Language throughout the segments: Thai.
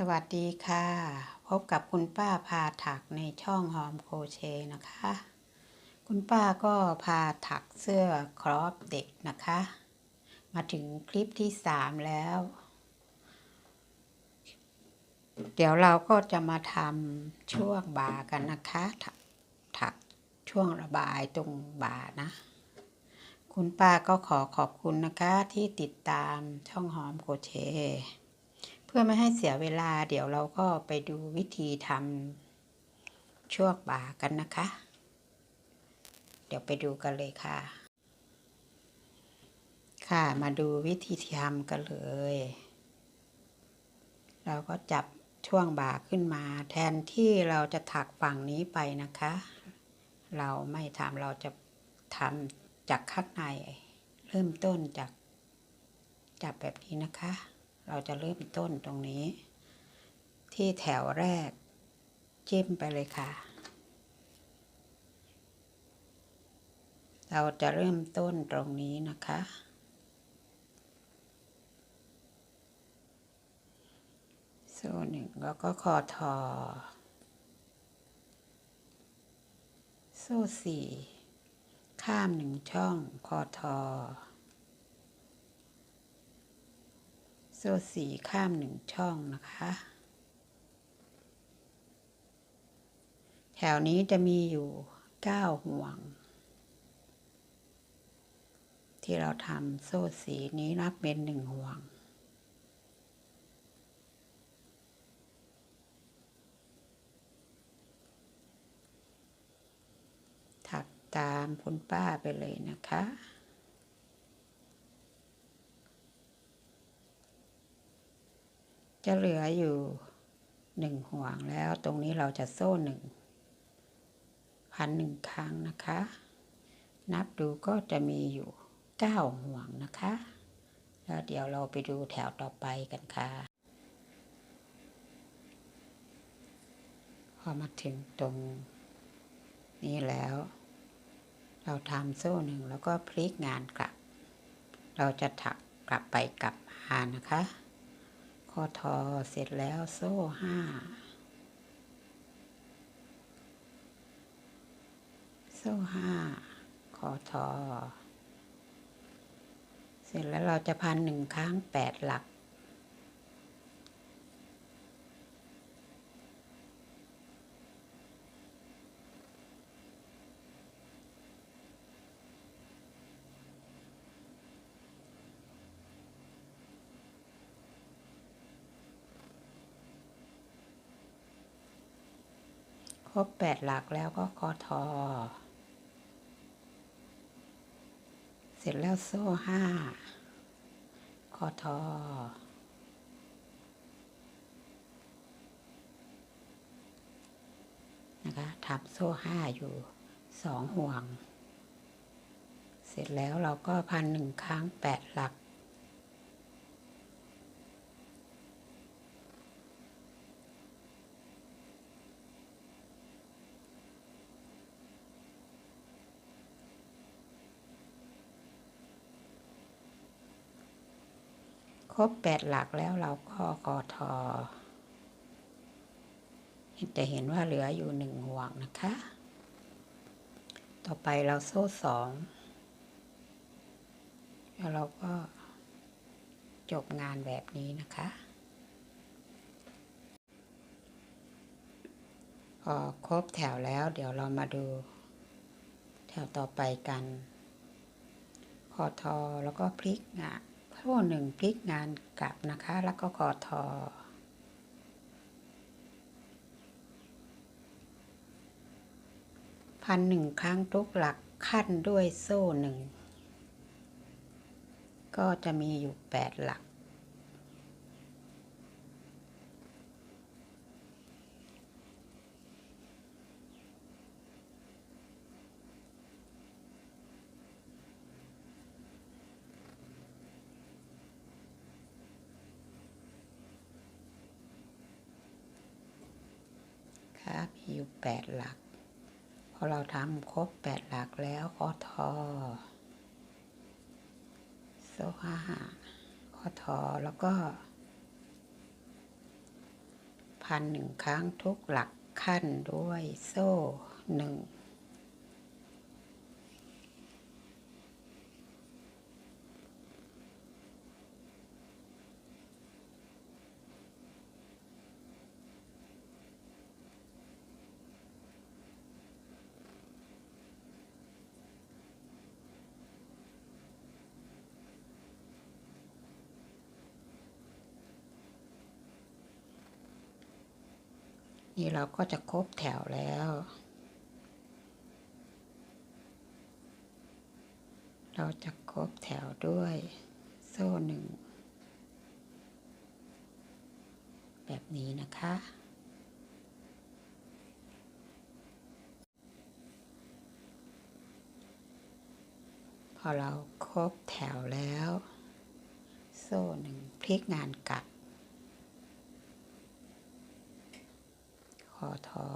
สวัสดีค่ะ พบกับคุณป้าพาถักในช่องหอมโครเชต์นะคะ คุณป้าก็พาถักเสื้อครอปเด็กนะคะ มาถึงคลิปที่สามแล้ว เดี๋ยวเราก็จะมาทำช่วงบ่ากันนะคะถักถักช่วงระบายตรงบ่านะ คุณป้าก็ขอขอบคุณนะคะที่ติดตามช่องหอมโครเชต์ พื่อไม่ให้เสียเวลาเดี๋ยวเราก็ไปดูวิธีทำช่วงบ่ากันนะคะ เดี๋ยวไปดูกันเลยค่ะ ค่ะมาดูวิธีทำกันเลย เราก็จับช่วงบ่าขึ้นมา แทนที่เราจะถักฝั่งนี้ไปนะคะ เราไม่ทำเราจะทำจากข้างใน เริ่มต้นจากจับแบบนี้นะคะ เราจะเริ่มต้นตรงนี้ ที่แถวแรก จิ้มไปเลยค่ะ เราจะเริ่มต้นตรงนี้นะคะ โซ่หนึ่งแล้วก็คอทอ โซ่สี่ข้ามหนึ่งช่อง คอทอ โซ่สีข้ามหนึ่งช่องนะคะ แถวนี้จะมีอยู่เก้าห่วง ที่เราทำโซ่สีนี้นับเป็นหนึ่งห่วงถักตามคุณป้าไปเลยนะคะ จะเหลืออยู่หนึ่งห่วงแล้วตรงนี้เราจะโซ่หนึ่งพันหนึ่งครั้งนะคะ นับดูก็จะมีอยู่เก้าห่วงนะคะ แล้วเดี๋ยวเราไปดูแถวต่อไปกันค่ะ พอมาถึงตรงนี้แล้ว เราทำโซ่หนึ่งแล้วก็พลิกงานกลับ เราจะถักกลับไปกลับมานะคะ ข้อทอเสร็จแล้วโซ่ห้าโซ่ห้าคอทอ เสร็จแล้วเราจะพันหนึ่งครั้งแปดหลัก รบแปดหลักแล้วก็คอทอ เสร็จแล้วโซ่ห้าคอทอ นะคะทำโซ่ห้าอยู่สองห่วง เสร็จแล้วเราก็พันหนึ่งครั้งแปดหลัก ครบแปดหลักแล้วเราก็กอทอจะเห็นว่าเหลืออยู่หนึ่งห่วงนะคะ ต่อไปเราโซ่สอง แล้วเราก็จบงานแบบนี้นะคะ พอครบแถวแล้วเดี๋ยวเรามาดู แถวต่อไปกันคอทอแล้วก็พลิกงาน โซ่หนึ่งพลิกงานกลับนะคะ แล้วก็คอทอพันหนึ่งครั้งทุกหลักขั้นด้วยโซ่หนึ่ง ก็จะมีอยู่แปดหลัก มีอยู่แปดหลัก พอเราทำครบแปดหลักแล้วก็ทอโซ่ห้าข้อทอแล้วก็ พันหนึ่งครั้งทุกหลักขั้นด้วยโซ่หนึ่ง นี่ เราก็จะครบแถวแล้ว เราจะครบแถวด้วยโซ่หนึ่ง แบบนี้นะคะ พอเราครบแถวแล้ว โซ่หนึ่งพลิกงานกลับ คอ ทอ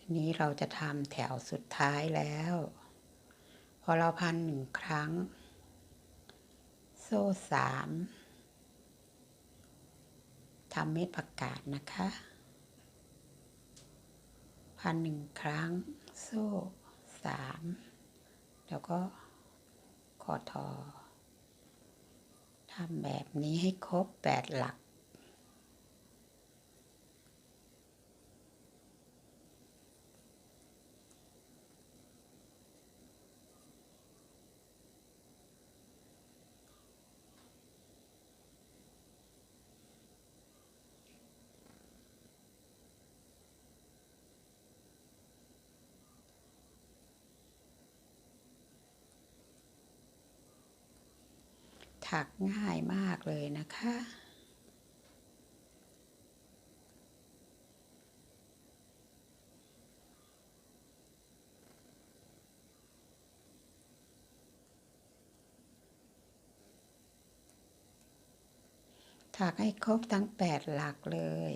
ทีนี้เราจะทำแถวสุดท้ายแล้ว พอเราพันหนึ่งครั้ง โซ่สามทำเม็ดประกาศนะคะ พันหนึ่งครั้ง โซ่สามแล้วก็คอทอทำแบบนี้ให้ครบแปดหลัก ถักง่ายมากเลยนะคะ ถักให้ครบทั้งแปดหลักเลย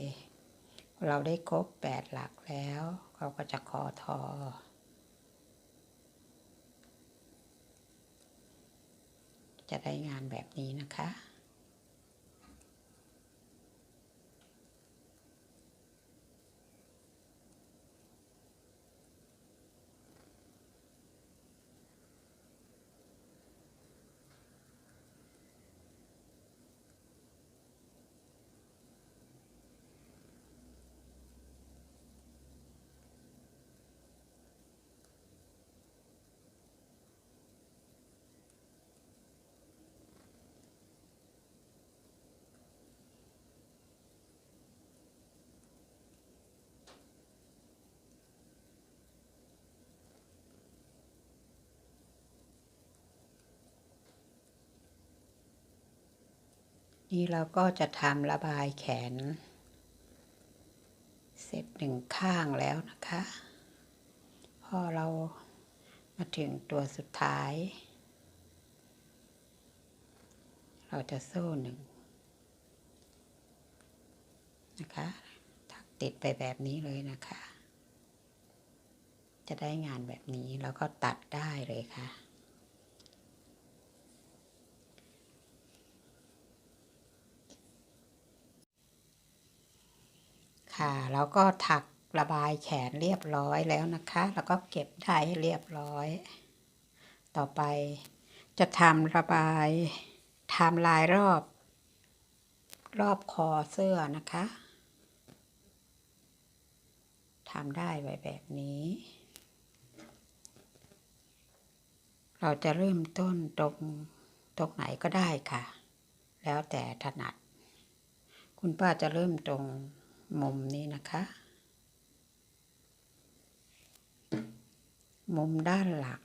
เราได้ครบแปดหลักแล้ว เราก็จะคอทอ จะได้งานแบบนี้นะคะ นี่เราก็จะทำระบายแขน เสร็จหนึ่งข้างแล้วนะคะ พอเรามาถึงตัวสุดท้าย เราจะโซ่หนึ่งนะคะถักติดไปแบบนี้เลยนะคะ จะได้งานแบบนี้แล้วก็ตัดได้เลยค่ะ ค่ะแล้วก็ถักระบายแขนเรียบร้อยแล้วนะคะ แล้วก็เก็บได้เรียบร้อย ต่อไปจะทำระบายทำลายรอบ รอบคอเสื้อนะคะทำได้ไว้แบบนี้ เราจะเริ่มต้นตรงตรงไหนก็ได้ค่ะ แล้วแต่ถนัด คุณป้าจะเริ่มตรง มุมนี้นะคะ มุมด้านหลัง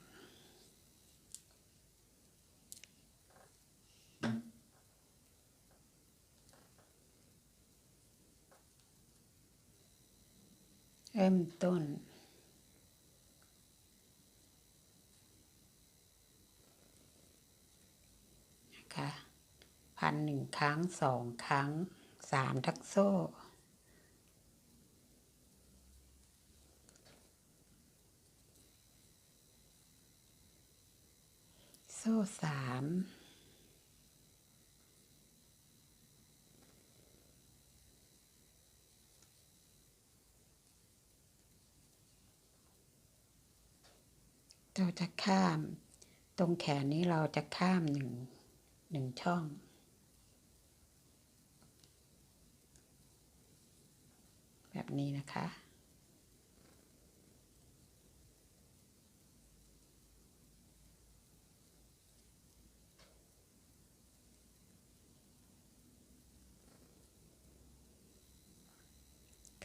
เริ่มต้นนะคะพันหนึ่งครั้งสองครั้งสามทักโซ่ โซ่สามเราจะข้าม ตรงแขนนี้เราจะข้ามหนึ่งหนึ่งช่อง แบบนี้นะคะ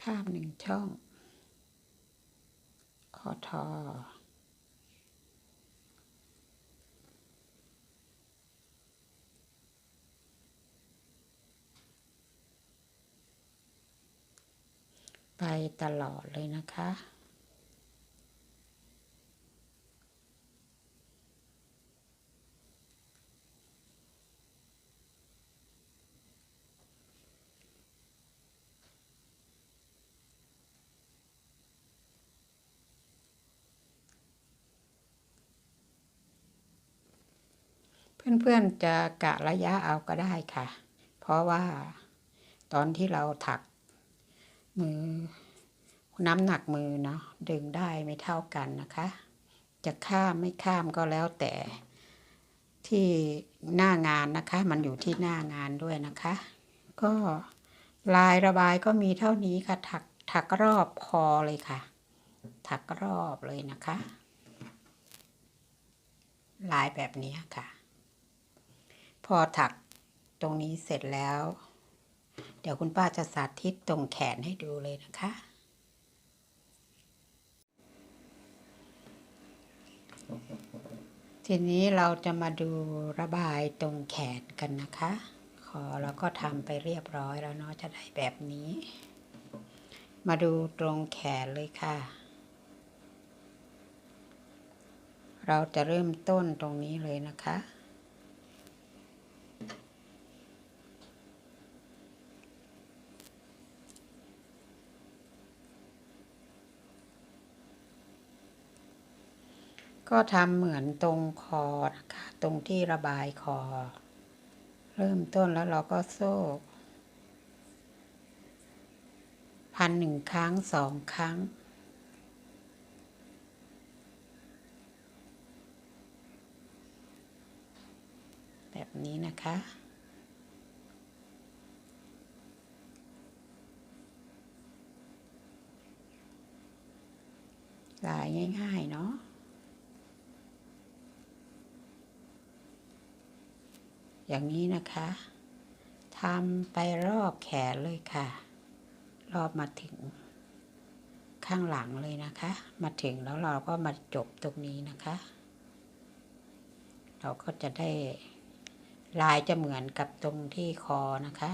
ข้ามหนึ่งช่อง คอทอ ไปตลอดเลยนะคะ เพื่อนๆจะกะระยะเอาก็ได้ค่ะ เพราะว่าตอนที่เราถักมือ น้ำหนักมือเนาะดึงได้ไม่เท่ากันนะคะ จะข้ามไม่ข้ามก็แล้วแต่ที่หน้างานนะคะ มันอยู่ที่หน้างานด้วยนะคะ ก็ลายระบายก็มีเท่านี้ค่ะ ถักถักรอบคอเลยค่ะ ถักรอบเลยนะคะ ลายแบบนี้ค่ะ อถักตรงนี้เสร็จแล้ว เดี๋ยวคุณป้าจะสาธิตตรงแขนให้ดูเลยนะคะ ทีนี้เราจะมาดูระบายตรงแขนกันนะคะ คอเราก็ทำไปเรียบร้อยแล้วเนาะจะได้แบบนี้ มาดูตรงแขนเลยค่ะ เราจะเริ่มต้นตรงนี้เลยนะคะ ก็ทำเหมือนตรงคอนะคะตรงที่ระบายคอ เริ่มต้นแล้วเราก็โซ่พันหนึ่งครั้งสองครั้ง แบบนี้นะคะลายง่าย ๆ เนาะ อย่างนี้นะคะทำไปรอบแขนเลยค่ะ รอบมาถึง ข้างหลังเลยนะคะ มาถึงแล้วเราก็มาจบตรงนี้นะคะ เราก็จะได้ลายจะเหมือนกับตรงที่คอนะคะ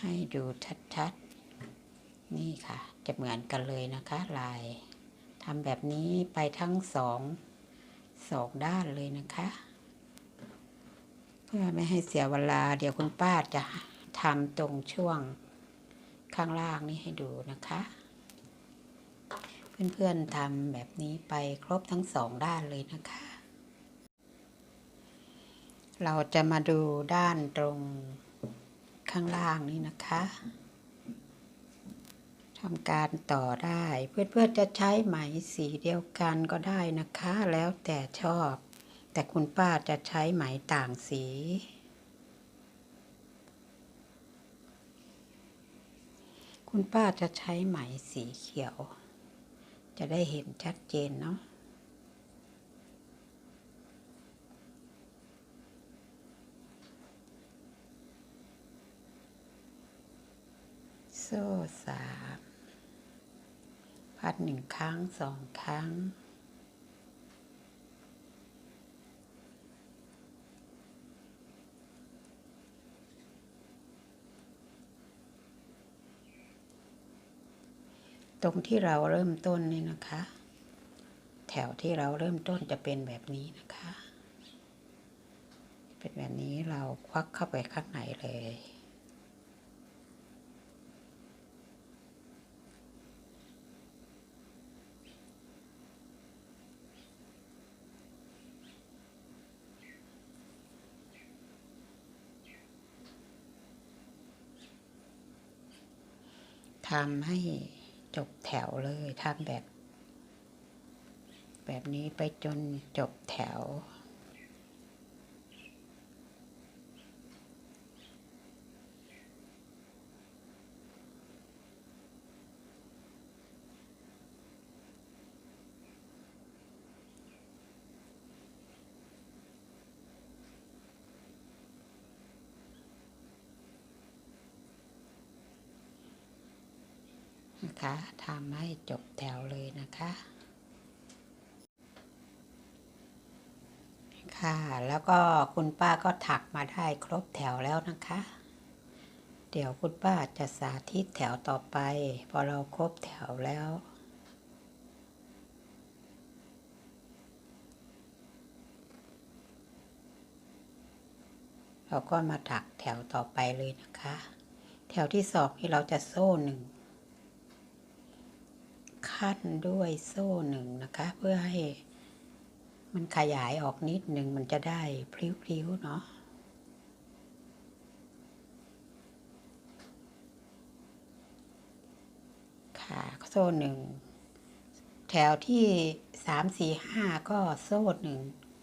ให้ดูชัดๆ นี่ค่ะ จะเหมือนกันเลยนะคะ ลายทำแบบนี้ไปทั้งสองสองด้านเลยนะคะ พื่อไม่ให้เสียเวลา เดี๋ยวคุณป้าจะทำตรงช่วงข้างล่างนี้ให้ดูนะคะ เพื่อนๆทำแบบนี้ไปครบทั้งสองด้านเลยนะคะ เราจะมาดูด้านตรงข้างล่างนี้นะคะทำการต่อได้ เพื่อนๆจะใช้ไหมสีเดียวกันก็ได้นะคะ แล้วแต่ชอบ แต่คุณป้าจะใช้ไหมต่างสี คุณป้าจะใช้ไหมสีเขียว จะได้เห็นชัดเจนเนาะโซ่สามพัดหนึ่งครั้งสองครั้ง ตรงที่เราเริ่มต้นนี่นะคะ แถวที่เราเริ่มต้นจะเป็นแบบนี้นะคะ เป็นแบบนี้เราควักเข้าไปข้างในเลยทำให้ จบแถวเลยทำแบบ แบบนี้ไปจนจบแถว นะคะทำให้จบแถวเลยนะคะค่ะแล้วก็คุณป้าก็ถักมาได้ครบแถวแล้วนะคะ เดี๋ยวคุณป้าจะสาธิตแถวต่อไป พอเราครบแถวแล้วเราก็มาถักแถวต่อไปเลยนะคะ แถวที่สองที่เราจะโซ่หนึ่ง ขั้นด้วยโซ่หนึ่งนะคะ เพื่อให้มันขยายออกนิดหนึ่งมันจะได้พลิ้วๆเนาะค่ะโซ่หนึ่งแถวที่สามสี่ห้าก็โซ่หนึ่ง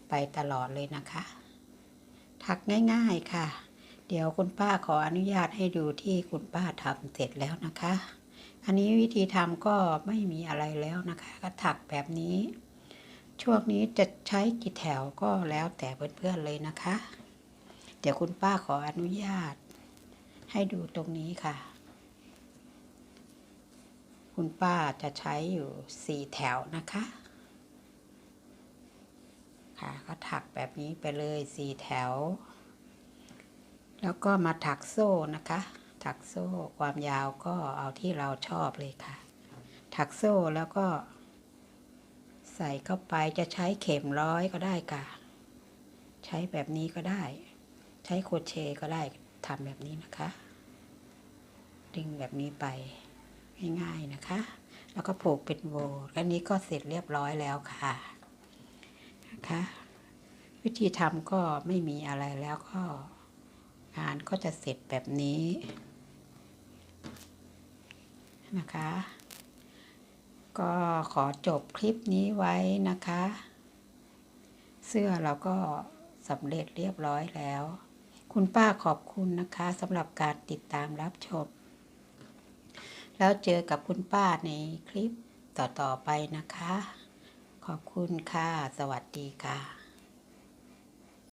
ไปตลอดเลยนะคะ ถักง่ายๆค่ะ เดี๋ยวคุณป้าขออนุญาตให้ดูที่คุณป้าทำเสร็จแล้วนะคะ อันนี้วิธีทำก็ไม่มีอะไรแล้วนะคะ ก็ถักแบบนี้ ช่วงนี้จะใช้กี่แถวก็แล้วแต่เพื่อนๆเลยนะคะ เดี๋ยวคุณป้าขออนุญาต ให้ดูตรงนี้ค่ะ คุณป้าจะใช้อยู่สี่แถวนะคะ ค่ะก็ถักแบบนี้ไปเลยสี่แถว แล้วก็มาถักโซ่นะคะ ถักโซ่ความยาวก็เอาที่เราชอบเลยค่ะ ถักโซ่แล้วก็ ใส่เข้าไปจะใช้เข็มร้อยก็ได้ค่ะ ใช้แบบนี้ก็ได้ ใช้โครเชต์ก็ได้ทำแบบนี้นะคะ ดึงแบบนี้ไปง่ายๆนะคะ แล้วก็ผูกเป็นโบและนี้ก็เสร็จเรียบร้อยแล้วค่ะนะคะวิธีทำก็ไม่มีอะไรแล้วก็งานก็จะเสร็จแบบนี้ นะคะ ก็ขอจบคลิปนี้ไว้นะคะ เสื้อเราก็สำเร็จเรียบร้อยแล้ว คุณป้าขอบคุณนะคะสำหรับการติดตามรับชม แล้วเจอกับคุณป้าในคลิปต่อ ๆ ไปนะคะ ขอบคุณค่ะ สวัสดีค่ะ